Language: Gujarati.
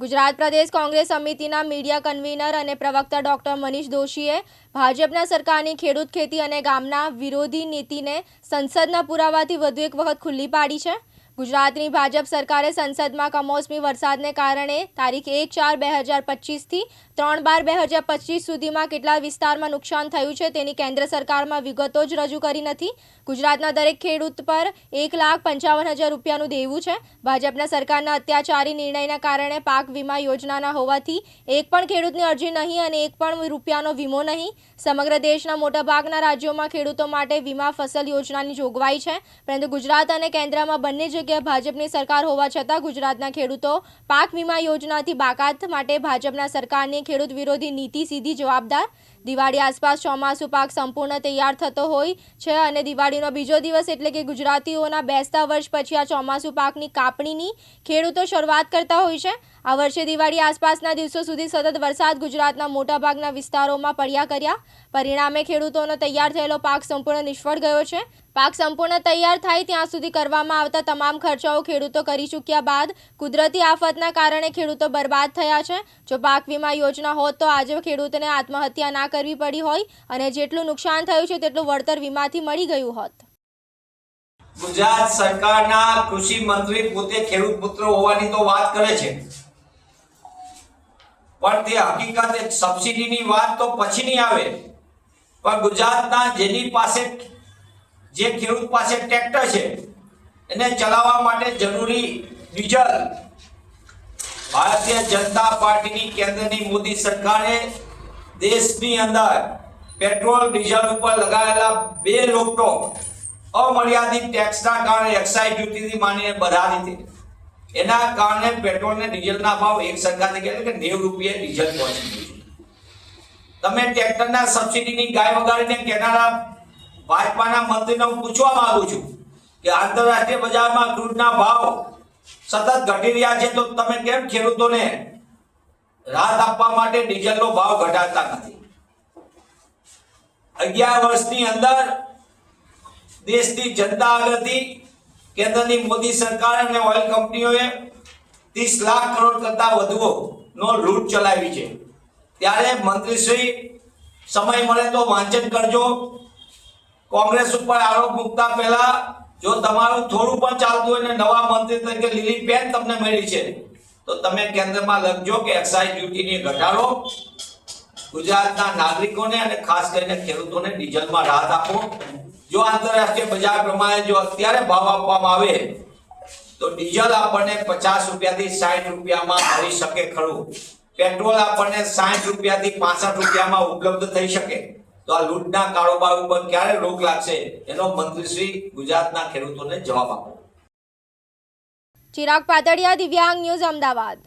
ગુજરાત પ્રદેશ કોંગ્રેસ સમિતિના મીડિયા કન્વીનર અને પ્રવક્તા ડોક્ટર મનીષ દોશીએ ભાજપના સરકારની ખેડૂત ખેતી અને ગામના વિરોધી નીતિને સંસદના પુરાવાથી વધુ એક વખત ખુલ્લી પાડી છે. ગુજરાતની ભાજપ સરકારે સંસદમાં કમોસમી વરસાદને કારણે તારીખ એક ચાર બે હજાર પચીસથી ત્રણ બાર બે હજાર પચીસ સુધીમાં કેટલા વિસ્તારમાં નુકસાન થયું છે તેની કેન્દ્ર સરકારમાં વિગતો જ રજૂ કરી નથી. ગુજરાતના દરેક ખેડૂત પર એક લાખ પંચાવન હજાર રૂપિયાનું દેવું છે. ભાજપના સરકારના અત્યાચારી નિર્ણયના કારણે પાક વીમા યોજનાના હોવાથી એક પણ ખેડૂતની અરજી નહીં અને એક પણ રૂપિયાનો વીમો નહીં. સમગ્ર દેશના મોટાભાગના રાજ્યોમાં ખેડૂતો માટે વીમા ફસલ યોજનાની જોગવાઈ છે. પરંતુ ગુજરાત અને કેન્દ્રમાં બંને જગ્યાએ ભાજપની સરકાર હોવા છતાં ગુજરાતના ખેડૂતો પાક વીમા યોજનાથી બાકાત માટે ભાજપના સરકારની ખેડૂત વિરોધી નીતિ સીધી જવાબદાર. દિવાળી આસપાસ ચોમાસુ પાક સંપૂર્ણ તૈયાર થતો હોય છે અને દિવાળીનો બીજો દિવસ એટલે કે ગુજરાતીઓના બેસતા વર્ષ પછી આ ચોમાસુ પાકની કાપણીની ખેડૂતો શરૂઆત કરતા હોય છે. આ વર્ષે દિવાળી આસપાસના દિવસો સુધી સતત વરસાદ ગુજરાતના મોટાભાગના વિસ્તારોમાં પડ્યા કર્યા. પરિણામે ખેડૂતોનો તૈયાર થયેલો પાક સંપૂર્ણ નિષ્ફળ ગયો છે. પાક સંપૂર્ણ તૈયાર થાય ત્યાં સુધી કરવામાં આવતા તમામ ખર્ચાઓ ખેડૂતો કરી ચૂક્યા બાદ કુદરતી આફતના કારણે ખેડૂતો બરબાદ થયા છે. જો પાક વીમા યોજના હોત તો આજે ખેડૂતને આત્મહત્યા ના કરવી પડી હોય અને જેટલું નુકસાન થયું છે તેટલું વળતર વીમાથી મળી ગયું હોત. ગુજરાત સરકારના કૃષિ મંત્રી પોતે ખેડૂત પુત્ર હોવાની તો વાત કરે છે. પણ તે હકીકત સબસિડીની વાત તો પછીની આવે. પણ ગુજરાતના જેની પાસે જે ખેડૂત પાસે ટ્રેક્ટર છે, એને ચલાવવા માટે જરૂરી ડીઝલ ભારતીય જનતા પાર્ટીની કેન્દ્રની મોદી સરકારે દેશની અંદર પેટ્રોલ, ડીઝલ ઉપર લગાવેલા બે રોકટોક અમર્યાદિત ટેક્સના કારણે એક્સાઇઝ ડ્યુટીથી માનીને બધા રીતે એના કારણે પેટ્રોલ અને ડીઝલના ભાવ એક થઈ ગયા કે નેવું રૂપિયા ડીઝલ પહોંચી ગયું તમે ટ્રેક્ટરના સબસિડીની ગાય વગાડીને કેનારા ભાજપાના મંત્રીને હું પૂછવા માંગુ છું કે આંતરરાષ્ટ્રીય બજારમાં ક્રૂડના ભાવ સતત ઘટી રહ્યા છે, તો તમે કેમ ખેડૂતોને રાહત આપવા માટે ડીઝલનો ભાવ ઘટાડતા નથી? અગિયાર વર્ષની અંદર દેશની જનતા આગળથી કેન્દ્રની મોદી સરકાર અને ઓઇલ કંપનીઓએ ત્રીસ લાખ કરોડ કરતા વધુનો લૂંટ ચલાવી છે. ત્યારે મંત્રીશ્રી સમય મળે તો વાંચન કરજો. કોંગ્રેસ ઉપર આરોપ મૂકતા પહેલા જો તમારું થોડું પણ ચાલતું હોય ને નવા મંત્રી તરીકે લીલી પેન તમને મળી છે, તો તમે કેન્દ્રમાં લખજો કે એક્સાઇઝ ડ્યુટીની ઘટાડો. ગુજરાતના નાગરિકોને અને ખાસ કરીને ખેડૂતોને ડીઝલમાં રાહત આપો. જો આંતરરાષ્ટ્રીય બજાર પ્રમાણે જો અત્યારે ભાવ આપવામાં આવે, તો ડીઝલ આપણને પચાસ રૂપિયાથી સાઠ રૂપિયામાં મળી શકે ખરું. પેટ્રોલ આપણને સાઠ રૂપિયાથી પાસઠ રૂપિયામાં ઉપલબ્ધ થઈ શકે. તો આ લૂંટના કારોબાર ઉપર ક્યારે રોક લાગશે એનો મંત્રીશ્રી ગુજરાતના ખેડૂતોને જવાબ આપો. ચિરાગ પાતળિયા દિવ્યાંગ ન્યૂઝ અમદાવાદ.